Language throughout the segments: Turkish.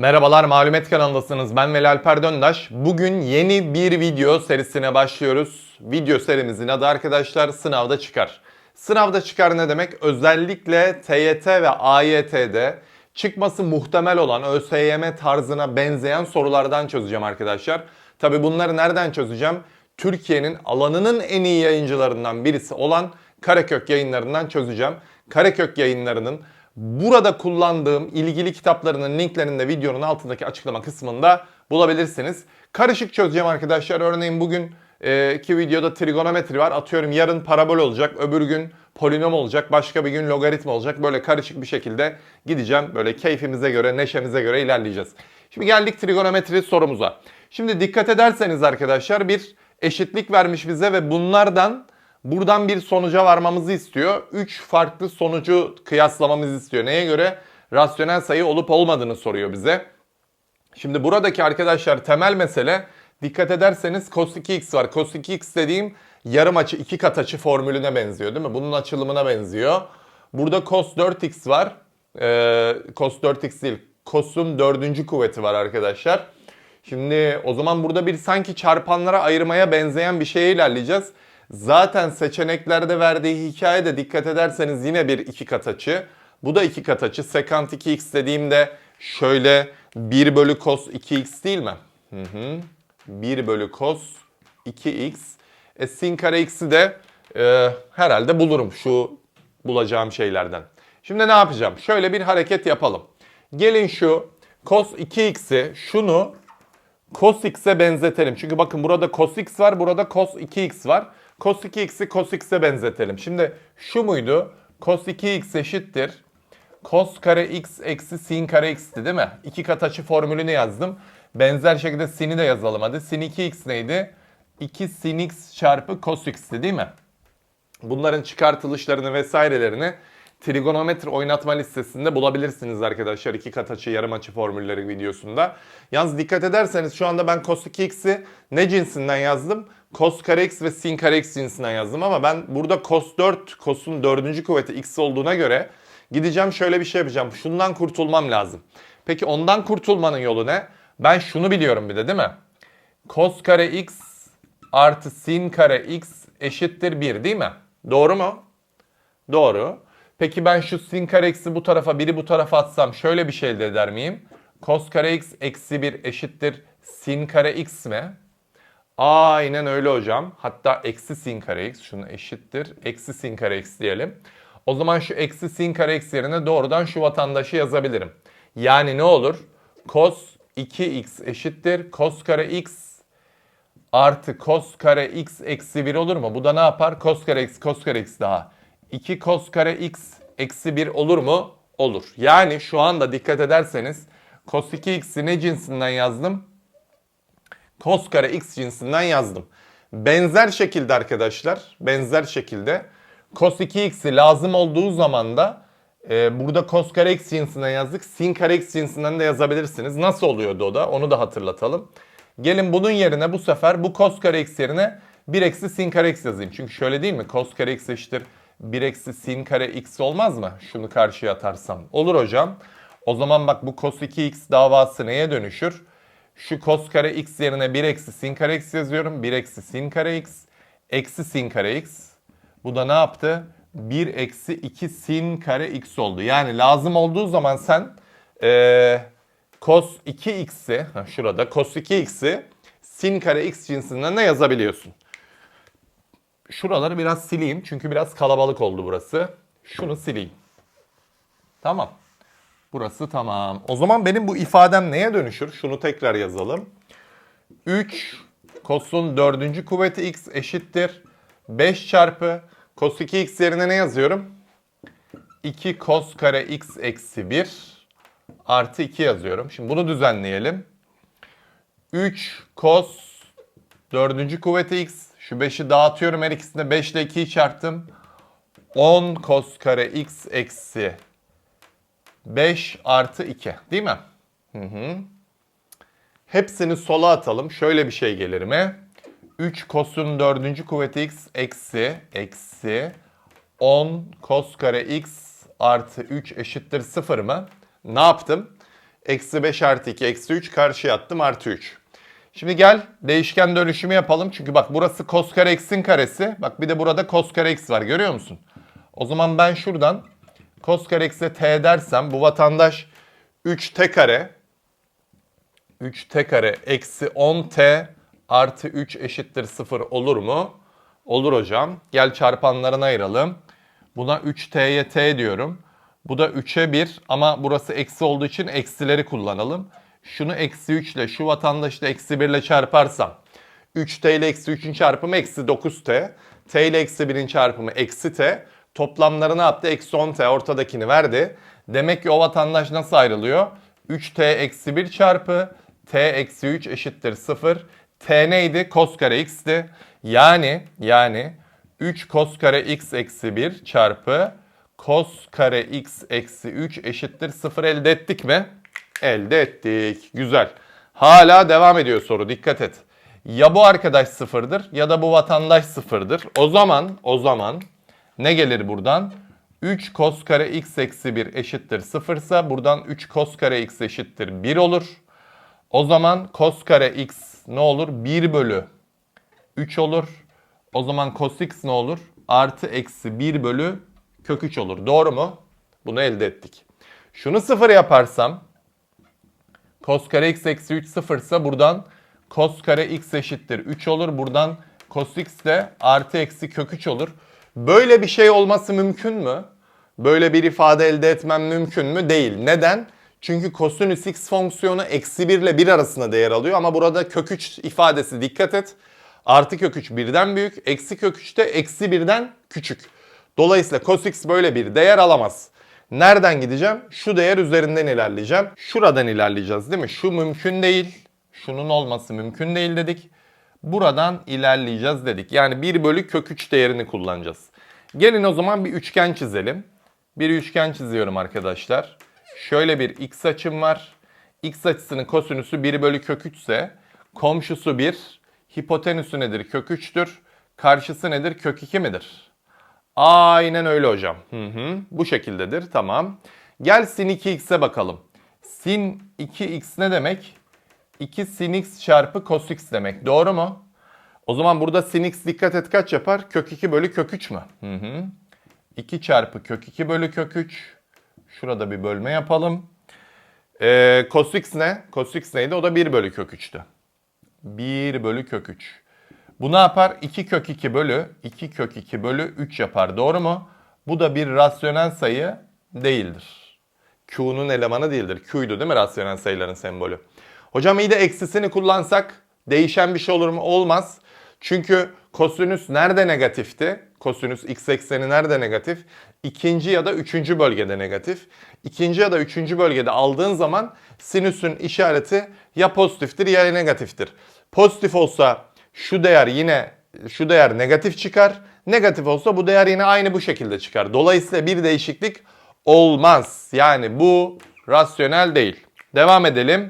Merhabalar Malumet kanalındasınız. Ben Veli Alper. Bugün yeni bir video serisine başlıyoruz. Video serimizin adı arkadaşlar sınavda çıkar. Sınavda çıkar ne demek? Özellikle TYT ve AYT'de çıkması muhtemel olan ÖSYM tarzına benzeyen sorulardan çözeceğim arkadaşlar. Tabi bunları nereden çözeceğim? Türkiye'nin alanının en iyi yayıncılarından birisi olan Karakök yayınlarından çözeceğim. Karakök yayınlarının burada kullandığım ilgili kitaplarının linklerini de videonun altındaki açıklama kısmında bulabilirsiniz. Karışık çözeceğim arkadaşlar. Örneğin bugün e, ki videoda trigonometri var. Atıyorum yarın parabol olacak, öbür gün polinom olacak, başka bir gün logaritma olacak. Böyle karışık bir şekilde gideceğim. Böyle keyfimize göre, neşemize göre ilerleyeceğiz. Şimdi geldik trigonometri sorumuza. Şimdi dikkat ederseniz arkadaşlar bir eşitlik vermiş bize ve bunlardan buradan bir sonuca varmamızı istiyor. 3 farklı sonucu kıyaslamamızı istiyor. Neye göre? Rasyonel sayı olup olmadığını soruyor bize. Şimdi buradaki arkadaşlar temel mesele dikkat ederseniz cos 2x var. Cos 2x dediğim yarım açı iki kat açı formülüne benziyor değil mi? Bunun açılımına benziyor. Burada cos 4x var. Ee, cos 4x değil. Cos'un dördüncü kuvveti var arkadaşlar. Şimdi o zaman burada bir sanki çarpanlara ayırmaya benzeyen bir şeye ilerleyeceğiz. Zaten seçeneklerde verdiği hikayede dikkat ederseniz yine bir iki kat açı. Bu da iki kat açı. Sekant 2x dediğimde şöyle 1 bölü cos 2x değil mi? Hı hı. 1 bölü cos 2x. E sin kare x'i de e, herhalde bulurum şu bulacağım şeylerden. Şimdi ne yapacağım? Şöyle bir hareket yapalım. Gelin şu cos 2x'i şunu cos x'e benzetelim. Çünkü bakın burada cos x var, burada cos 2x var. Cos 2x'i cos x'e benzetelim. Şimdi şu muydu? Cos 2x eşittir. Cos kare x eksi sin kare x'ti değil mi? İki kat açı formülünü yazdım. Benzer şekilde sin'i de yazalım hadi. Sin 2x neydi? 2 sin x çarpı cos x'ti değil mi? Bunların çıkartılışlarını vesairelerini trigonometri oynatma listesinde bulabilirsiniz arkadaşlar. İki kat açı, yarım açı formülleri videosunda. Yalnız dikkat ederseniz şu anda ben cos 2x'i ne cinsinden yazdım? Cos kare x ve sin kare x cinsinden yazdım ama ben burada cos 4, cos'un dördüncü kuvveti x olduğuna göre gideceğim şöyle bir şey yapacağım. Şundan kurtulmam lazım. Peki ondan kurtulmanın yolu ne? Ben şunu biliyorum bir de değil mi? Cos kare x artı sin kare x eşittir 1 değil mi? Doğru mu? Doğru. Peki ben şu sin kare x'i bu tarafa biri bu tarafa atsam şöyle bir şey elde eder miyim? Cos kare x eksi 1 eşittir sin kare x mi? Aynen öyle hocam. Hatta eksi sin kare x şunu eşittir. Eksi sin kare x diyelim. O zaman şu eksi sin kare x yerine doğrudan şu vatandaşı yazabilirim. Yani ne olur? Cos 2x eşittir. Cos kare x artı cos kare x eksi 1 olur mu? Bu da ne yapar? Cos kare x, cos kare x daha. 2 cos kare x eksi 1 olur mu? Olur. Yani şu anda dikkat ederseniz cos 2x'i ne cinsinden yazdım? Cos kare x cinsinden yazdım. Benzer şekilde arkadaşlar, benzer şekilde cos 2x'i lazım olduğu zaman da e, burada cos kare x cinsinden yazdık. Sin kare x cinsinden de yazabilirsiniz. Nasıl oluyordu o da? Onu da hatırlatalım. Gelin bunun yerine bu sefer bu cos kare x yerine 1 eksi sin kare x yazayım. Çünkü şöyle değil mi? Cos kare x eşittir 1 eksi sin kare x olmaz mı? Şunu karşıya atarsam. Olur hocam. O zaman bak bu cos 2x davası neye dönüşür? Şu cos kare x yerine 1 eksi sin kare x yazıyorum. 1 eksi sin kare x eksi sin kare x. Bu da ne yaptı? 1 eksi 2 sin kare x oldu. Yani lazım olduğu zaman sen ee, cos 2x'i, ha şurada cos 2x'i sin kare x cinsinden ne yazabiliyorsun? Şuraları biraz sileyim çünkü biraz kalabalık oldu burası. Şunu sileyim. Tamam. Burası tamam. O zaman benim bu ifadem neye dönüşür? Şunu tekrar yazalım. 3 cos'un dördüncü kuvveti x eşittir. 5 çarpı cos 2x yerine ne yazıyorum? 2 cos kare x eksi 1 artı 2 yazıyorum. Şimdi bunu düzenleyelim. 3 cos dördüncü kuvveti x. Şu 5'i dağıtıyorum her ikisinde 5 ile 2'yi çarptım. 10 cos kare x eksi 5 artı 2 değil mi? Hı hı. Hepsini sola atalım. Şöyle bir şey gelir mi? 3 cos'un dördüncü kuvveti x eksi eksi 10 cos kare x artı 3 eşittir 0 mı? Ne yaptım? Eksi 5 artı 2 eksi 3 karşıya attım artı 3. Şimdi gel değişken dönüşümü yapalım. Çünkü bak burası cos kare x'in karesi. Bak bir de burada cos kare x var görüyor musun? O zaman ben şuradan cos kare x'e t dersem bu vatandaş 3t kare 3t kare eksi 10t artı 3 eşittir 0 olur mu? Olur hocam. Gel çarpanlarına ayıralım. Buna 3t'ye t diyorum. Bu da 3'e 1 ama burası eksi olduğu için eksileri kullanalım. Şunu eksi 3 ile şu vatandaşı da eksi 1 ile çarparsam 3t ile eksi 3'ün çarpımı eksi 9t. t ile eksi 1'in çarpımı eksi t. Toplamları ne yaptı? Eksi 10t ortadakini verdi. Demek ki o vatandaş nasıl ayrılıyor? 3t eksi 1 çarpı t eksi 3 eşittir 0. t neydi? Kos kare x'ti. Yani yani 3 kos kare x eksi 1 çarpı kos kare x eksi 3 eşittir 0 elde ettik mi? Elde ettik. Güzel. Hala devam ediyor soru. Dikkat et. Ya bu arkadaş sıfırdır ya da bu vatandaş sıfırdır. O zaman o zaman ne gelir buradan? 3 kos kare x eksi 1 eşittir 0 ise buradan 3 kos kare x eşittir 1 olur. O zaman kos kare x ne olur? 1 bölü 3 olur. O zaman cos x ne olur? Artı eksi 1 bölü kök 3 olur. Doğru mu? Bunu elde ettik. Şunu sıfır yaparsam cos kare x eksi 3 sıfırsa buradan cos kare x eşittir 3 olur. Buradan cos x de artı eksi kök 3 olur. Böyle bir şey olması mümkün mü? Böyle bir ifade elde etmem mümkün mü? Değil. Neden? Çünkü kosinüs x fonksiyonu eksi 1 ile 1 arasında değer alıyor ama burada kök 3 ifadesi dikkat et. Artı kök 3 birden büyük, eksi kök 3 de eksi 1'den küçük. Dolayısıyla cos x böyle bir değer alamaz. Nereden gideceğim? Şu değer üzerinden ilerleyeceğim. Şuradan ilerleyeceğiz değil mi? Şu mümkün değil. Şunun olması mümkün değil dedik. Buradan ilerleyeceğiz dedik. Yani 1 bölü kök 3 değerini kullanacağız. Gelin o zaman bir üçgen çizelim. Bir üçgen çiziyorum arkadaşlar. Şöyle bir x açım var. X açısının kosinüsü 1 bölü kök 3 ise komşusu 1, hipotenüsü nedir? Kök 3'tür. Karşısı nedir? Kök 2 midir? Aynen öyle hocam. Hı hı. Bu şekildedir. Tamam. Gel sin 2x'e bakalım. Sin 2x ne demek? 2 sin x çarpı cos x demek. Doğru mu? O zaman burada sin x dikkat et kaç yapar? Kök 2 bölü kök 3 mü? Hı hı. 2 çarpı kök 2 bölü kök 3. Şurada bir bölme yapalım. Ee, cos x ne? Cos x neydi? O da 1 bölü kök 3'tü. 1 bölü kök 3. Bu ne yapar? 2 kök 2 bölü 2 kök 2 bölü 3 yapar. Doğru mu? Bu da bir rasyonel sayı değildir. Q'nun elemanı değildir. Q'ydu değil mi rasyonel sayıların sembolü? Hocam iyi de eksisini kullansak değişen bir şey olur mu? Olmaz. Çünkü kosinüs nerede negatifti? Kosinüs x ekseni nerede negatif? İkinci ya da üçüncü bölgede negatif. İkinci ya da üçüncü bölgede aldığın zaman sinüsün işareti ya pozitiftir ya negatiftir. Pozitif olsa şu değer yine şu değer negatif çıkar. Negatif olsa bu değer yine aynı bu şekilde çıkar. Dolayısıyla bir değişiklik olmaz. Yani bu rasyonel değil. Devam edelim.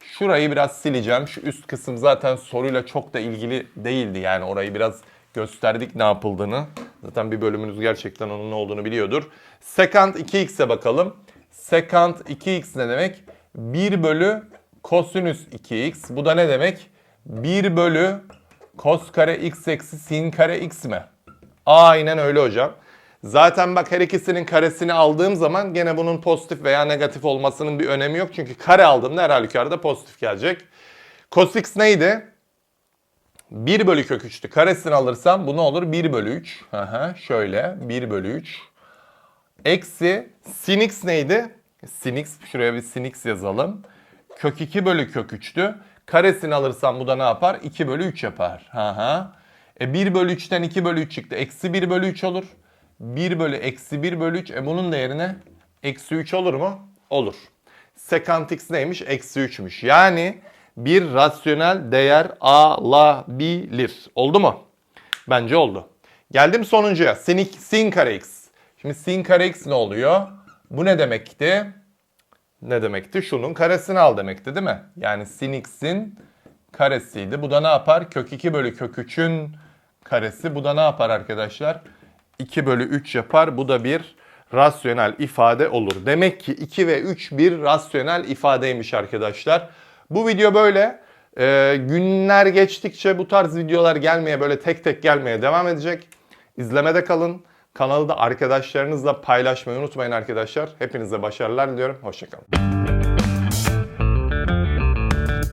Şurayı biraz sileceğim. Şu üst kısım zaten soruyla çok da ilgili değildi. Yani orayı biraz gösterdik ne yapıldığını. Zaten bir bölümünüz gerçekten onun ne olduğunu biliyordur. Sekant 2x'e bakalım. Sekant 2x ne demek? 1 bölü kosinüs 2x. Bu da ne demek? 1 bölü kos kare x eksi sin kare x mi? Aynen öyle hocam. Zaten bak her ikisinin karesini aldığım zaman gene bunun pozitif veya negatif olmasının bir önemi yok. Çünkü kare aldığımda her halükarda pozitif gelecek. Cos x neydi? 1 bölü kök 3'tü. Karesini alırsam bu ne olur? 1 bölü 3. Aha, şöyle 1 bölü 3. Eksi sin x neydi? Sin x şuraya bir sin x yazalım. Kök 2 bölü kök 3'tü. Karesini alırsam bu da ne yapar? 2 bölü 3 yapar. Aha. E 1 bölü 3'ten 2 bölü 3 çıktı. Eksi 1 bölü 3 olur. 1 bölü eksi 1 bölü 3. E bunun değerine eksi 3 olur mu? Olur. Sekant x neymiş? Eksi 3'müş. Yani bir rasyonel değer alabilir. Oldu mu? Bence oldu. Geldim sonuncuya. Sin, sin kare x. Şimdi sin kare x ne oluyor? Bu ne demekti? Ne demekti? Şunun karesini al demekti değil mi? Yani sin x'in karesiydi. Bu da ne yapar? Kök 2 bölü kök 3'ün karesi. Bu da ne yapar arkadaşlar? 2 bölü 3 yapar. Bu da bir rasyonel ifade olur. Demek ki 2 ve 3 bir rasyonel ifadeymiş arkadaşlar. Bu video böyle. Ee, günler geçtikçe bu tarz videolar gelmeye böyle tek tek gelmeye devam edecek. İzlemede kalın. Kanalı da arkadaşlarınızla paylaşmayı unutmayın arkadaşlar. Hepinize başarılar diliyorum. Hoşçakalın.